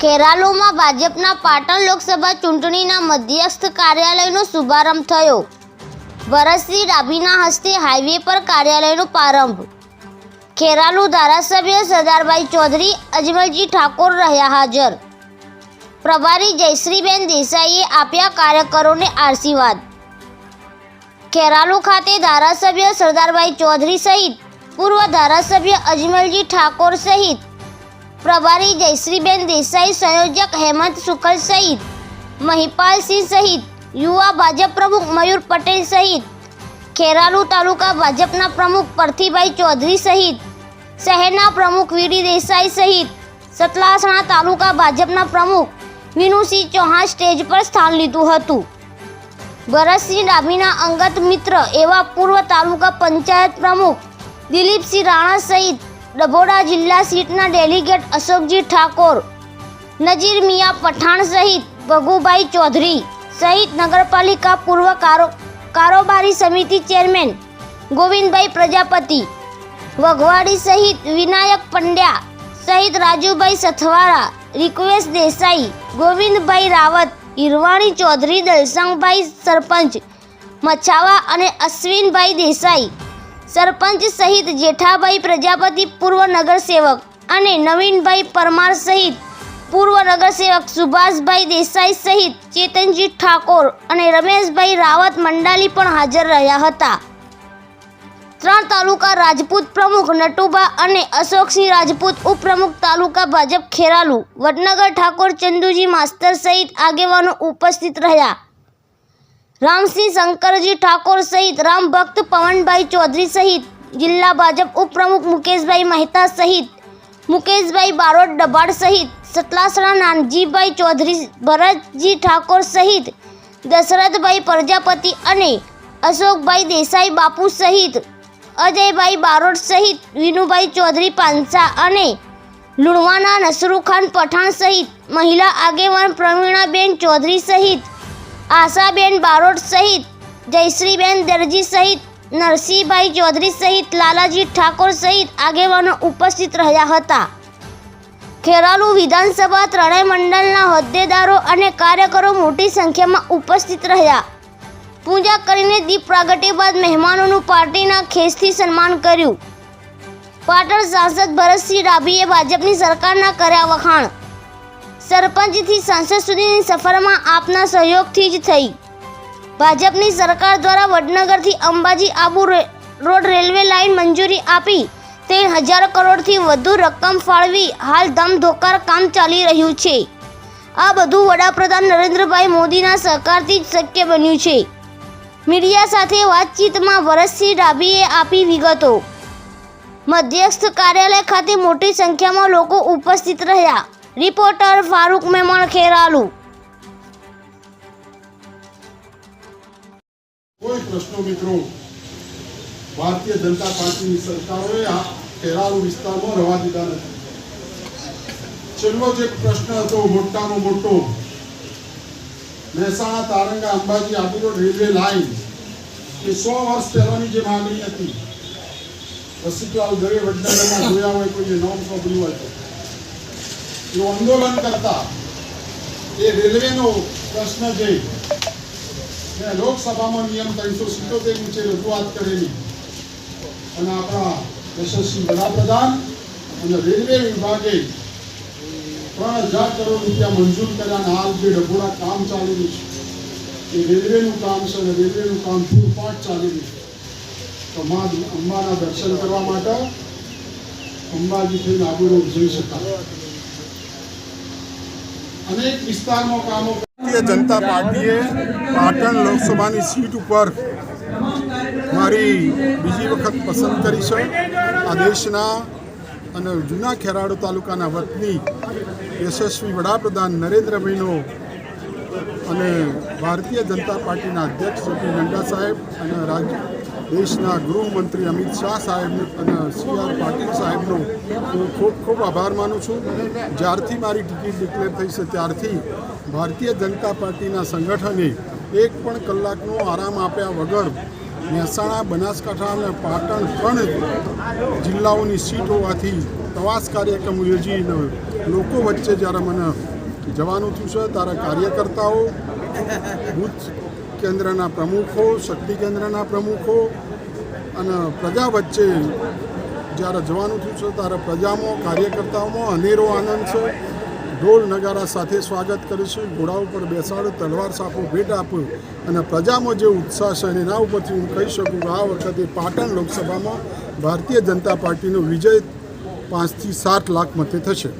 ખેરાલુમાં ભાજપના પાટણ લોકસભા ચૂંટણીના મધ્યસ્થ કાર્યાલયનો શુભારંભ થયો. ભરતસિંહ ડાભીના હસ્તે હાઈવે પર કાર્યાલયનો પ્રારંભ. ખેરાલુ ધારાસભ્ય સરદારભાઈ ચૌધરી, અજમલજી ઠાકોર રહ્યા હાજર. પ્રભારી જયશ્રીબેન દેસાઈએ આપ્યા કાર્યકરોને આશીર્વાદ ખેરાલુ ખાતે ધારાસભ્ય સરદારભાઈ ચૌધરી સહિત પૂર્વ ધારાસભ્ય અજમલજી ઠાકોર સહિત પ્રભારી જયશ્રીબેન દેસાઈ, સંયોજક હેમંત શુકલ સહિત મહિપાલસિંહ સહિત, યુવા ભાજપ પ્રમુખ મયુર પટેલ સહિત, ખેરાલુ તાલુકા ભાજપના પ્રમુખ પરથીભાઈ ચૌધરી સહિત, શહેરના પ્રમુખ વીડી દેસાઈ સહિત, સતલાસણા તાલુકા ભાજપના પ્રમુખ વિનુસિંહ ચૌહાણ સ્ટેજ પર સ્થાન લીધું હતું. ભરતસિંહ ડાભીના અંગત મિત્ર એવા પૂર્વ તાલુકા પંચાયત પ્રમુખ દિલીપસિંહ રાણા સહિત ડભોડા જિલ્લા સીટના ડેલિગેટ અશોકજી ઠાકોર, નજીર મિયા પઠાણ સહિત ભગુભાઈ ચૌધરી સહિત નગરપાલિકા પૂર્વ કારો, કારોબારી સમિતિ ચેરમેન ગોવિંદભાઈ પ્રજાપતિ, વઘવાડી સહિત વિનાયક પંડ્યા સહિત રાજુભાઈ સથવારા, રિક્વેશ દેસાઈ, ગોવિંદભાઈ રાવત હિરવાણી ચૌધરી, દલસંગભાઈ સરપંચ, મછાવા અને અશ્વિનભાઈ દેસાઈ સરપંચ સહિત જેઠાભાઈ પ્રજાપતિ પૂર્વ નગરસેવક અને નવીનભાઈ પરમાર સહિત પૂર્વ નગરસેવક સુભાષભાઈ દેસાઈ સહિત ચેતનજી ઠાકોર અને રમેશભાઈ રાવત મંડાલી પણ હાજર રહ્યા હતા. ત્રણ તાલુકા રાજપૂત પ્રમુખ નટુબા અને અશોકસિંહ રાજપૂત ઉપપ્રમુખ તાલુકા ભાજપ ખેરાલુ, વડનગર ઠાકોર ચંદુજી માસ્તર સહિત આગેવાનો ઉપસ્થિત રહ્યા. રામસિંહ શંકરજી ઠાકોર સહિત રામ ભક્ત પવનભાઈ ચૌધરી સહિત જિલ્લા ભાજપ ઉપપ્રમુખ મુકેશભાઈ મહેતા સહિત મુકેશભાઈ બારોટ ડબાડ સહિત સતલાસણા નાનજીભાઈ ચૌધરી ભરતજી ઠાકોર સહિત દશરથભાઈ પ્રજાપતિ અને અશોકભાઈ દેસાઈ બાપુ સહિત અજયભાઈ બારોટ સહિત વિનુભાઈ ચૌધરી પાંસા અને લુણવાના નસરુખાન પઠાણ સહિત મહિલા આગેવાન પ્રવીણાબેન ચૌધરી સહિત આશાબેન બારોટ સહિત, જયશ્રીબેન દરજી સહિત, નરસિંહભાઈ ચૌધરી સહિત, લાલાજી ઠાકોર સહિત આગેવાનો ઉપસ્થિત રહ્યા હતા. ખેરાલુ વિધાનસભા ત્રણેય મંડળના હોદ્દેદારો અને કાર્યકરો મોટી સંખ્યામાં ઉપસ્થિત રહ્યા. પૂજા કરીને દીપ પ્રાગટ્ય બાદ મહેમાનોનું પાર્ટીના ખેસથી સન્માન કર્યું. પાટણ સાંસદ ભરતસિંહ ડાભીએ ભાજપની સરકારના કર્યા વખાણ. સરપંચથી સંસદ સુધીની સફરમાં આપના સહયોગથી જ થઈ. ભાજપની સરકાર દ્વારા વડનગરથી Ambaji Abu road railway line મંજૂરી આપી. ત્રણ હજાર કરોડથી વધુ રકમ ફાળવી હાલ ધમધોકાર કામ ચાલી રહ્યું છે. આ બધું વડાપ્રધાન નરેન્દ્રભાઈ મોદીના સહકારથી જ શક્ય બન્યું છે. મીડિયા સાથે વાતચીતમાં ભરતસિંહ ડાભીએ આપી વિગતો. મધ્યસ્થ કાર્યાલય ખાતે મોટી સંખ્યામાં લોકો ઉપસ્થિત રહ્યા. રિપોર્ટર ફારૂક મેમણ ખેરાલુ. કોઈ પ્રશ્નો મિત્રો, ભારતીય જનતા પાર્ટીની સરકારોએ આ ખેરાલુ વિસ્તારમાં રવા દીધા નથી. છેલ્લો જે પ્રશ્ન હતો મોટાનો મોટો. Mehsana, Taranga, Ambaji Abu road railway line એ સો વર્ષ પહેલાની જે માંગણી હતી, રસિકલાલ દવે વડનગરમાં જોયા હોય કોઈને નોમ સાંભળ્યું હોય તો આંદોલન કરતા એ રેલવેનો પ્રશ્ન જે મેં લોકસભામાં નિયમ ત્રણસો સિત્તોતેર નીચે રજૂઆત કરેલી અને આપણા યશસ્વી વડાપ્રધાન અને રેલવે વિભાગે ત્રણ હજાર કરોડ રૂપિયા મંજૂર કર્યા અને હાલ જે ડભોડા કામ ચાલેલું છે એ રેલવેનું કામ છે અને રેલવેનું કામ પૂરપાટ ચાલેલું છે તો મા અંબાના દર્શન કરવા માટે અંબાજી થઈને આબુ જઈ શકાય અનેક ભારતીય જનતા પાર્ટીએ પાટણ લોકસભાની સીટ ઉપર મારી બીજી વખત પસંદ કરી છે. આ દેશના અને જૂના ખેરાડુ તાલુકાના વતની યશસ્વી વડાપ્રધાન નરેન્દ્રભાઈનો અને ભારતીય જનતા પાર્ટીના અધ્યક્ષ જેપી નડ્ડા સાહેબ અને રાજ્ય દેશના ગૃહમંત્રી અમિત શાહ સાહેબ અને સી આર પાટીલ સાહેબનો હું ખૂબ ખૂબ આભાર માનું છું. જ્યારથી મારી ટિકિટ ડિક્લેર થઈ છે, ત્યારથી ભારતીય જનતા પાર્ટીના સંગઠને એક પણ કલાકનો આરામ આપ્યા વગર મહેસાણા, બનાસકાંઠા અને પાટણ ત્રણ જિલ્લાઓની સીટ હોવાથી પ્રવાસ કાર્યક્રમ યોજીને લોકો વચ્ચે જ્યારે મને જવાનું થયું છે, ત્યારે કાર્યકર્તાઓ બુથ કેન્દ્રના પ્રમુખો શક્તિ કેન્દ્રના પ્રમુખો અને પ્રજા વચ્ચે જ્યારે જવાનું થયું છે, ત્યારે પ્રજામાં, કાર્યકર્તાઓમાં અનેરો આનંદ છે. ઢોલ નગારા સાથે સ્વાગત કરીશું. ઘોડા ઉપર બેસાડ, તલવાર સાપો ભેટ આપું અને પ્રજામાં જે ઉત્સાહ છે અને એના ઉપરથી હું કહી શકું કે આ વખતે પાટણ લોકસભામાં ભારતીય જનતા પાર્ટીનો વિજય પાંચથી સાત લાખ મતે થશે.